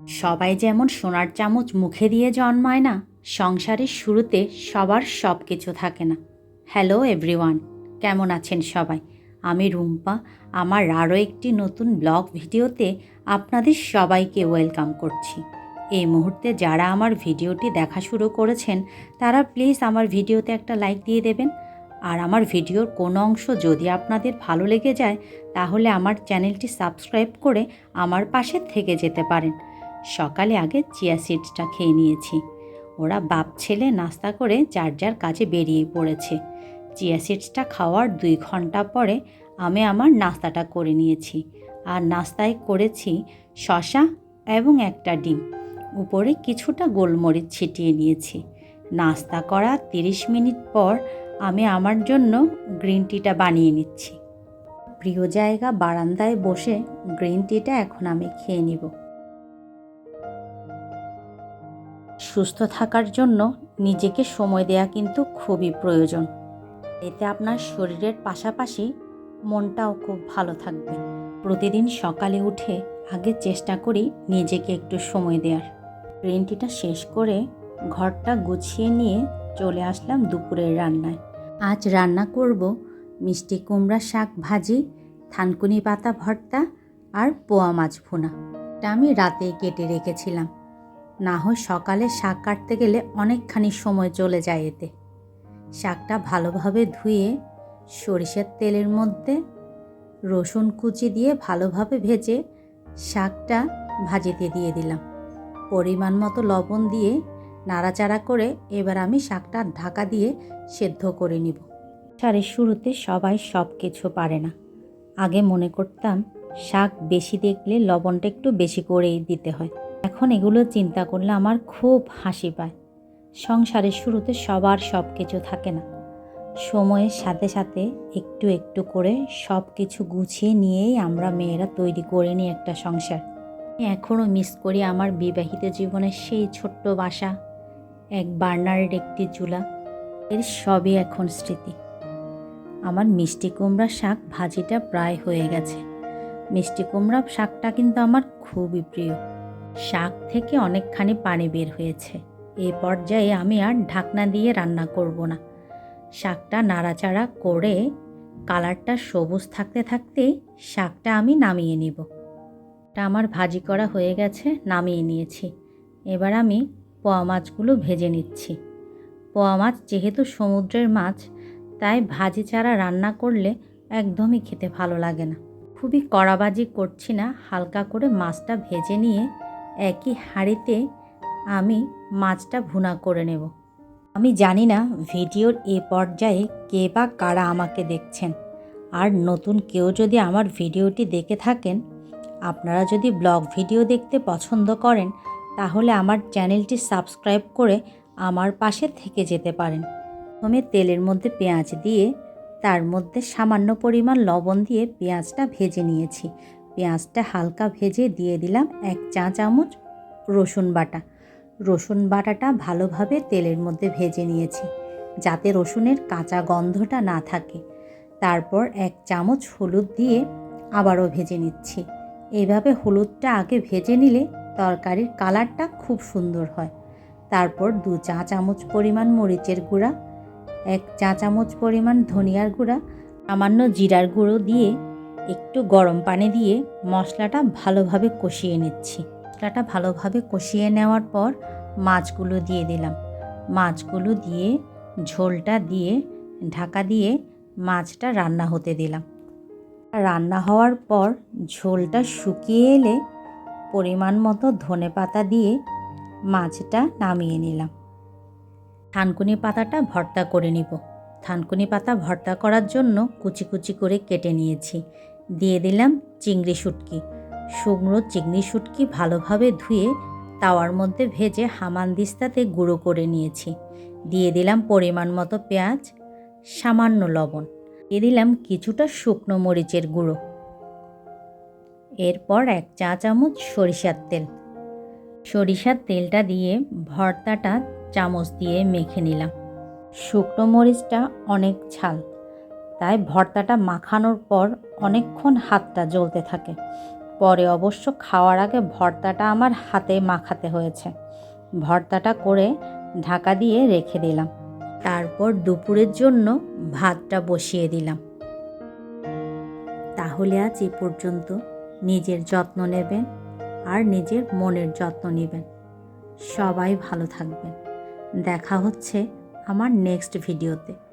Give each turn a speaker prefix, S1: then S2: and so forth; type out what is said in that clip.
S1: সবাই যেমন সোনার চামচ মুখে দিয়ে জন্মায় না, সংসারের শুরুতে সবার সব কিছু থাকে না। হ্যালো এভরিওয়ান কেমন আছেন সবাই? আমি রুম্পা। আমার আরও একটি নতুন ব্লগ ভিডিওতে আপনাদের সবাইকে ওয়েলকাম করছি। এই মুহূর্তে যারা আমার ভিডিওটি দেখা শুরু করেছেন, তারা প্লিজ আমার ভিডিওতে একটা লাইক দিয়ে দেবেন। আর আমার ভিডিওর কোনো অংশ যদি আপনাদের ভালো লেগে যায়, তাহলে আমার চ্যানেলটি সাবস্ক্রাইব করে আমার পাশে থেকে যেতে পারেন। সকালে আগে চিয়া সিডসটা খেয়ে নিয়েছি। ওরা বাপ ছেলে নাস্তা করে যার যার কাজে বেরিয়ে পড়েছে। চিয়া সিডসটা খাওয়ার দুই ঘণ্টা পরে আমি আমার নাস্তাটা করে নিয়েছি। আর নাস্তায় করেছি শশা এবং একটা ডিম। উপরে কিছুটা গোলমরিচ ছিটিয়ে নিয়েছি। নাস্তা করা তিরিশ মিনিট পর আমি আমার জন্য গ্রিন টিটা বানিয়ে নিচ্ছি। প্রিয় জায়গা বারান্দায় বসে গ্রিন টিটা এখন আমি খেয়ে নিব। সুস্থ থাকার জন্য নিজেকে সময় দেওয়া কিন্তু খুবই প্রয়োজন। এতে আপনার শরীরের পাশাপাশি মনটাও খুব ভালো থাকবে। প্রতিদিন সকালে উঠে আগে চেষ্টা করি নিজেকে একটু সময় দেওয়ার গ্রিন টিটা শেষ করে ঘরটা গুছিয়ে নিয়ে চলে আসলাম দুপুরের রান্নায়। আজ রান্না করব মিষ্টি কুমড়া শাক ভাজি, থানকুনি পাতা ভর্তা আর পোয়া মাছ ভুনা। এটা আমি রাতে কেটে রেখেছিলাম। না হয় সকালে শাক কাটতে গেলে অনেকখানি সময় চলে যায় এতে। শাকটা ভালোভাবে ধুয়ে সরিষার তেলের মধ্যে রসুন কুচি দিয়ে ভালোভাবে ভেজে শাকটা ভাজিতে দিয়ে দিলাম। পরিমাণ মতো লবণ দিয়ে নাড়াচাড়া করে এবার আমি শাকটা ঢাকা দিয়ে সেদ্ধ করে নিব। সারের শুরুতে সবাই সব কিছু পারে না। আগে মনে করতাম শাক বেশি দেখলে লবণটা একটু বেশি করেই দিতে হয়। এখন এগুলো চিন্তা করলে আমার খুব হাসি পায়। সংসারের শুরুতে সবার সব কিছু থাকে না। সময়ের সাথে সাথে একটু একটু করে সব কিছু গুছিয়ে নিয়েই আমরা মেয়েরা তৈরি করে নিই একটা সংসার। এখনও মিস করি আমার বিবাহিত জীবনের সেই ছোট্ট বাসা, এক বার্নারের একটি চুলা, এর সবই এখন স্মৃতি। আমার মিষ্টি কুমড়া শাক ভাজিটা প্রায় হয়ে গেছে। মিষ্টি কুমড়া শাকটা কিন্তু আমার খুবই প্রিয়। শাক থেকে অনেকখানি পানি বের হয়েছে। এ পর্যায়ে আমি আর ঢাকনা দিয়ে রান্না করব না। শাকটা নাড়াচাড়া করে কালারটা সবুজ থাকতে থাকতেই শাকটা আমি নামিয়ে নিব। আমার ভাজি করা হয়ে গেছে, নামিয়ে নিয়েছি। এবার আমি পোয়া মাছগুলো ভেজে নিচ্ছি। পোয়া মাছ যেহেতু সমুদ্রের মাছ, তাই ভাজি ছাড়া রান্না করলে একদমই খেতে ভালো লাগে না। খুবই কড়াবাজি করছি না, হালকা করে মাছটা ভেজে নিয়ে একই হাঁড়িতে আমি মাছটা ভুনা করে নেব। আমি জানি না ভিডিওর এ পর্যায়ে কে বা কারা আমাকে দেখছেন। আর নতুন কেউ যদি আমার ভিডিওটি দেখে থাকেন, আপনারা যদি ব্লগ ভিডিও দেখতে পছন্দ করেন, তাহলে আমার চ্যানেলটি সাবস্ক্রাইব করে আমার পাশে থেকে যেতে পারেন। প্রথমে তেলের মধ্যে পেঁয়াজ দিয়ে, তার মধ্যে সামান্য পরিমাণ লবণ দিয়ে পেঁয়াজটা ভেজে নিয়েছি। পেঁয়াজটা হালকা ভেজে দিয়ে দিলাম এক চা চামচ রসুন বাটা। রসুন বাটাটা ভালোভাবে তেলের মধ্যে ভেজে নিয়েছি, যাতে রসুনের কাঁচা গন্ধটা না থাকে। তারপর এক চামচ হলুদ দিয়ে আবারও ভেজে নিচ্ছি। এইভাবে হলুদটা আগে ভেজে নিলে তরকারির কালারটা খুব সুন্দর হয়। তারপর দু চা চামচ পরিমাণ মরিচের গুঁড়া, এক চা চামচ পরিমাণ ধনিয়ার গুঁড়া, সামান্য জিরার গুঁড়ো দিয়ে একটু গরম পানি দিয়ে মশলাটা ভালোভাবে কষিয়ে নিচ্ছি। মশলাটা ভালোভাবে কষিয়ে নেওয়ার পর মাছগুলো দিয়ে দিলাম। মাছগুলো দিয়ে, ঝোলটা দিয়ে, ঢাকা দিয়ে মাছটা রান্না হতে দিলাম। রান্না হওয়ার পর ঝোলটা শুকিয়ে এলে পরিমাণ মতো ধনে পাতা দিয়ে মাছটা নামিয়ে নিলাম। থানকুনি পাতাটা ভর্তা করে নিব। থানকুনি পাতা ভর্তা করার জন্য কুচি কুচি করে কেটে নিয়েছি। দিয়ে দিলাম চিংড়ি শুটকি। শুকনো চিংড়ি শুটকি ভালোভাবে ধুয়ে তাওয়ার মধ্যে ভেজে হামানদিস্তাতে গুঁড়ো করে নিয়েছি। দিয়ে দিলাম পরিমাণ মতো পেঁয়াজ, সামান্য লবণ। দিয়ে দিলাম কিছুটা শুকনো মরিচের গুঁড়ো। এরপর এক চা চামচ সরিষার তেল। সরিষার তেলটা দিয়ে ভর্তাটা চামচ দিয়ে মেখে নিলাম। শুকনো মরিচটা অনেক ঝাল, তাই ভর্তাটা মাখানোর পর অনেকক্ষণ হাতটা জ্বলতে থাকে। পরে অবশ্য খাওয়ার আগে ভর্তাটা আমার হাতে মাখাতে হয়েছে। ভর্তাটা করে ঢাকা দিয়ে রেখে দিলাম। তারপর দুপুরের জন্য ভাতটা বসিয়ে দিলাম। তাহলে আজ এ পর্যন্ত। নিজের যত্ন নেবেন আর নিজের মনের যত্ন নেবেন। সবাই ভালো থাকবেন। দেখা হচ্ছে আমার নেক্সট ভিডিওতে